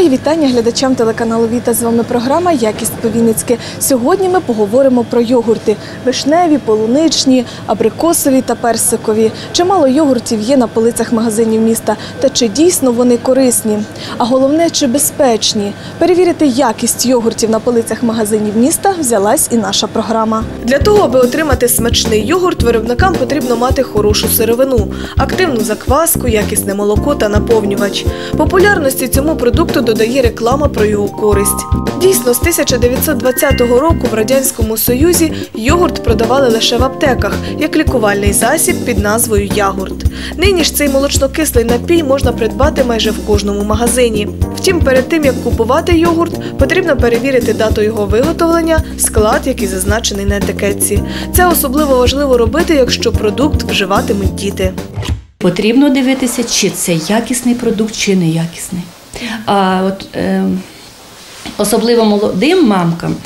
Мої вітання глядачам телеканалу Віта. З вами програма Якість по-вінницьки. Сьогодні ми поговоримо про йогурти: вишневі, полуничні, абрикосові та персикові. Чимало йогуртів є на полицях магазинів міста, та чи дійсно вони корисні? А головне, чи безпечні? Перевірити якість йогуртів на полицях магазинів міста взялась і наша програма. Для того, аби отримати смачний йогурт, виробникам потрібно мати хорошу сировину, активну закваску, якісне молоко та наповнювач. Популярності цьому продукту додає реклама про його користь. Дійсно, з 1920 року в радянському союзі йогурт продавали лише в аптеках як лікувальний засіб під назвою Ягурт. Нині ж цей молочнокислий напій можна придбати майже в кожному магазині. Втім, перед тим як купувати йогурт, потрібно перевірити дату його виготовлення, склад, який зазначений на етикетці. Це особливо важливо робити, якщо продукт вживатимуть діти. Потрібно дивитися, чи це якісний продукт, чи неякісний. А от е, особливо молодим мамкам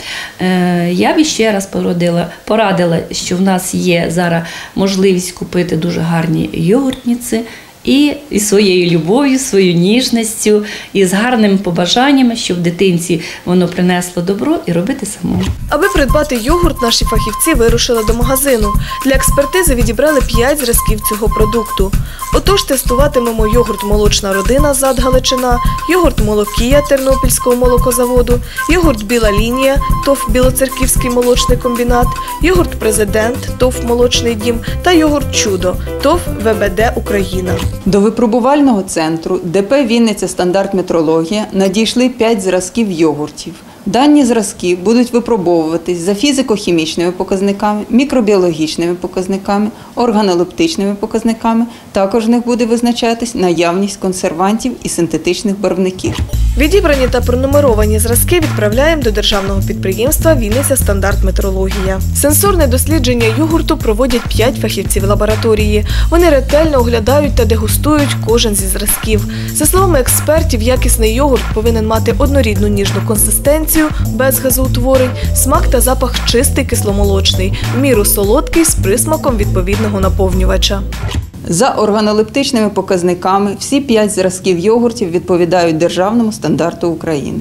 е, я б ще раз порадила, порадила, що в нас є зараз можливість купити дуже гарні йогуртниці. І, і своєю любов'ю, своєю ніжністю, і з гарними побажаннями, щоб дитинці воно принесло добро і робити самому. Аби придбати йогурт, наші фахівці вирушили до магазину. Для експертизи відібрали 5 зразків цього продукту. Отож, тестуватимемо йогурт Молочна родина ЗАД Галичина, йогурт Молокія Тернопільського молокозаводу, йогурт Біла лінія ТОВ Білоцерківський молочний комбінат, йогурт Президент ТОВ Молочний дім та йогурт Чудо ТОВ ВБД Україна. До випробувального центру ДП Вінниця стандарт метрологія надійшли 5 зразків йогуртів. Дані зразки будуть випробовуватись за фізико-хімічними показниками, мікробіологічними показниками, органолептичними показниками. Також в них буде визначатись наявність консервантів і синтетичних барвників. Відібрані та пронумеровані зразки відправляємо до державного підприємства Вінниця стандарт метрологія. Сенсорне дослідження йогурту проводять 5 фахівців лабораторії. Вони ретельно оглядають та дегустують кожен зі зразків. За словами експертів, якісний йогурт повинен мати однорідну ніжну консистенцію, без газоутворень, смак та запах чистий кисломолочний, в міру солодкий з присмаком відповідного наповнювача. За органолептичними показниками всі п'ять зразків йогуртів відповідають державному стандарту України.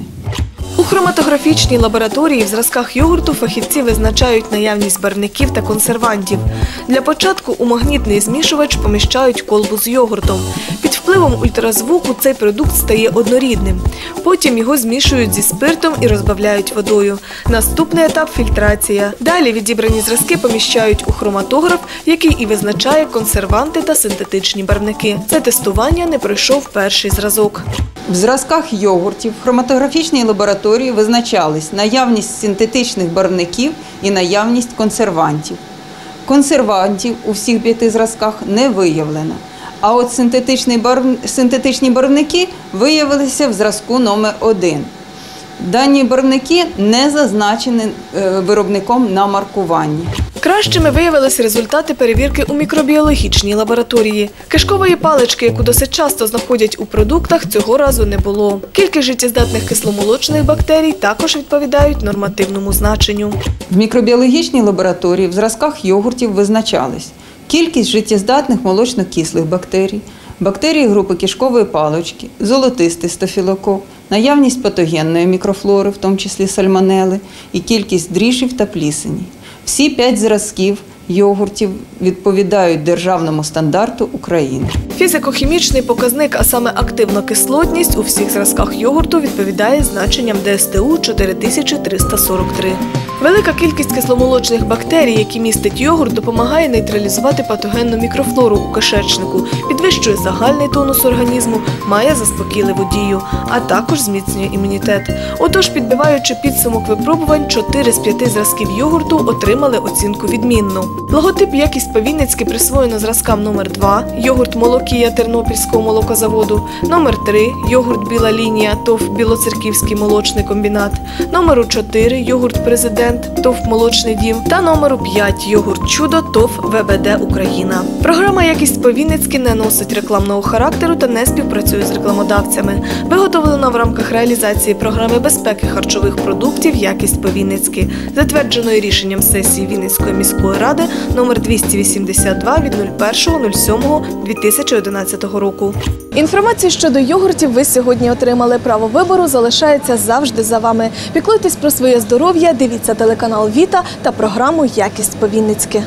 У хроматографічній лабораторії в зразках йогурту фахівці визначають наявність барвників та консервантів. Для початку у магнітний змішувач поміщають колбу з йогуртом. Під впливом ультразвуку цей продукт стає однорідним. Потім його змішують зі спиртом і розбавляють водою. Наступний етап фільтрація. Далі відібрані зразки поміщають у хроматограф, який і визначає консерванти та синтетичні барвники. Це тестування не пройшов перший зразок. В зразках йогуртів в хроматографічній лабораторії визначались наявність синтетичних барвників і наявність консервантів. Консервантів у всіх п'яти зразках не виявлено. А от синтетичні, барв... синтетичні барвники виявилися в зразку номер 1 Дані барвники не зазначені е, виробником на маркуванні. Кращими виявилися результати перевірки у мікробіологічній лабораторії. Кишкової палички, яку досить часто знаходять у продуктах, цього разу не було. Кількість життєздатних кисломолочних бактерій також відповідають нормативному значенню. В мікробіологічній лабораторії в зразках йогуртів визначались кількість життєздатних молочно-кислих бактерій, бактерії групи кишкової палички, золотистий стафілокок, наявність патогенної мікрофлори, в тому числі сальмонели, і кількість дріжджів та плісені. Всі п'ять зразків йогуртів відповідають державному стандарту України. Фізико-хімічний показник, а саме активна кислотність у всіх зразках йогурту відповідає значенням ДСТУ 4343. Велика кількість кисломолочних бактерій, які містить йогурт, допомагає нейтралізувати патогенну мікрофлору у кишечнику, підвищує загальний тонус організму, має заспокійливу дію, а також зміцнює імунітет. Отож, підбиваючи підсумок випробувань, 4 з 5 зразків йогурту отримали оцінку відмінну. Логотип якість по-вінницьки присвоєно зразкам номер 2 йогурт Молокія Тернопільського молокозаводу, номер 3 йогурт Біла лінія ТОВ Білоцерківський молочний комбінат, номеру 4 йогурт Президент ТОВ Молочний дім та номеру 5 йогурт Чудо ТОВ ВБД Україна. Програма Якість по-вінницьки не носить рекламного характеру та не співпрацює з рекламодавцями. Виготовлено в рамках реалізації програми безпеки харчових продуктів Якість по-вінницьки, затвердженої рішенням сесії Вінницької міської ради номер 282 від 01.07.2011 року. Інформацію щодо йогуртів ви сьогодні отримали. Право вибору залишається завжди за вами. Піклуйтесь про своє здоров'я, дивіться телеканал Віта та програму Якість по-вінницьки.